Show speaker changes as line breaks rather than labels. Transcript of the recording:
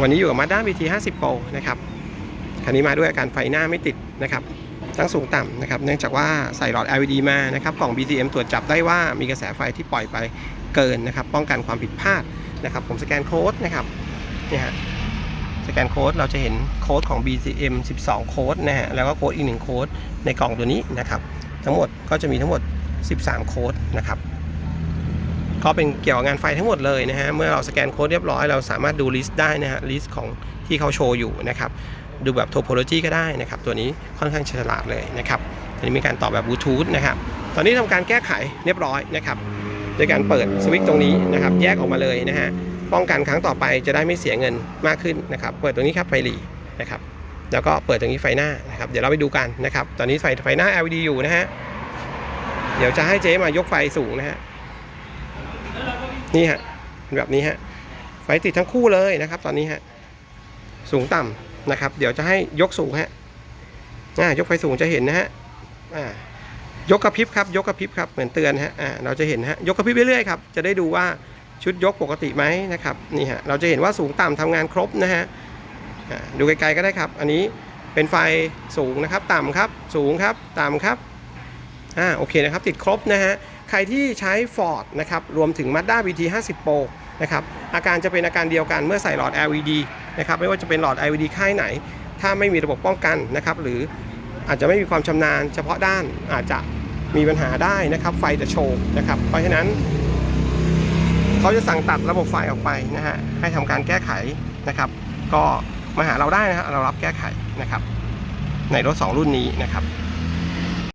วันนี้อยู่กับ Mazda BT 50 Pro นะครับคันนี้มาด้วยอาการไฟหน้าไม่ติดนะครับทั้งสูงต่ำนะครับ เนื่องจากว่าใส่หลอด LED มานะครับ กล่อง BCM ตรวจจับได้ว่ามีกระแสไฟที่ปล่อยไปเกินนะครับ ป้องกันความผิดพลาดนะครับ ผมสแกนโค้ดนะครับนี่ฮะสแกนโค้ดเราจะเห็นโค้ดของ BCM 12 โค้ดนะฮะ แล้วก็โค้ดอีกหนึ่งโค้ดในกล่องตัวนี้นะครับ ทั้งหมดก็จะมีทั้งหมด 13 โค้ดนะครับ ก็เป็นเกี่ยวกับงานไฟทั้งหมดเลยนะฮะ เมื่อเราสแกนโค้ดเรียบร้อย เราสามารถดูลิสต์ได้นะฮะ ลิสต์ของที่เขาโชว์อยู่นะครับ ดูแบบ topology ก็ได้นะครับ ตัวนี้ค่อนข้างฉลาดเลยนะครับอันนี้มีการตอบแบบบลูทูธนะครับ ตอนนี้ทำการแก้ไขเรียบร้อยนะครับโดยการเปิดสวิตช์ตรงนี้นะครับ แยกออกมาเลยนะฮะ ป้องกันครั้งต่อไปจะได้ไม่เสียเงินมากขึ้นนะครับ เปิดตรงนี้ครับไฟหลีนะครับ แล้วก็เปิดตรงนี้ไฟหน้านะครับ เดี๋ยวเราไปดูกันนะครับ ตอนนี้ไฟไฟหน้า LED อยู่นะฮะ เดี๋ยวจะให้เจ๊มายกไฟสูงนะฮะ นี่ฮะเป็นแบบนี้ฮะไฟติดทั้งคู่เลยนะครับ ตอนนี้ฮะสูงต่ำนะครับ เดี๋ยวจะให้ยกสูงฮะอ่ายกไฟสูงจะเห็นนะฮะอ่ายกกระพริบครับ ยกกระพริบครับเหมือนเตือนฮะอ่าเราจะเห็นฮะยกกระพริบเรื่อยๆครับจะได้ดูว่าชุดยกปกติไหมนะครับนี่ฮะเราจะเห็นว่าสูงต่ำทำงานครบนะฮะดูไกลๆก็ได้ครับ อันนี้เป็นไฟสูงนะครับ ต่ำครับ สูงครับ ต่ำครับ อ่าโอเคนะครับติดครบนะฮะใครที่ใช้ Ford นะครับรวมถึง Mazda BT 50 Pro นะครับอาการจะเป็นอาการเดียวกันเมื่อใส่หลอด LED นะครับไม่ว่าจะเป็นหลอด LED ค่ายไหน ถ้าไม่มีระบบป้องกันนะครับหรืออาจจะไม่มีความชำนาญเฉพาะด้านอาจจะมีปัญหาได้นะครับ ไฟจะโชว์นะครับเพราะฉะนั้นเขาจะสั่งตัดระบบไฟออกไปนะฮะให้ทำการแก้ไขนะครับ ก็มาหาเราได้นะฮะเรารับแก้ไขนะครับ ในรถ 2 รุ่นนี้นะครับ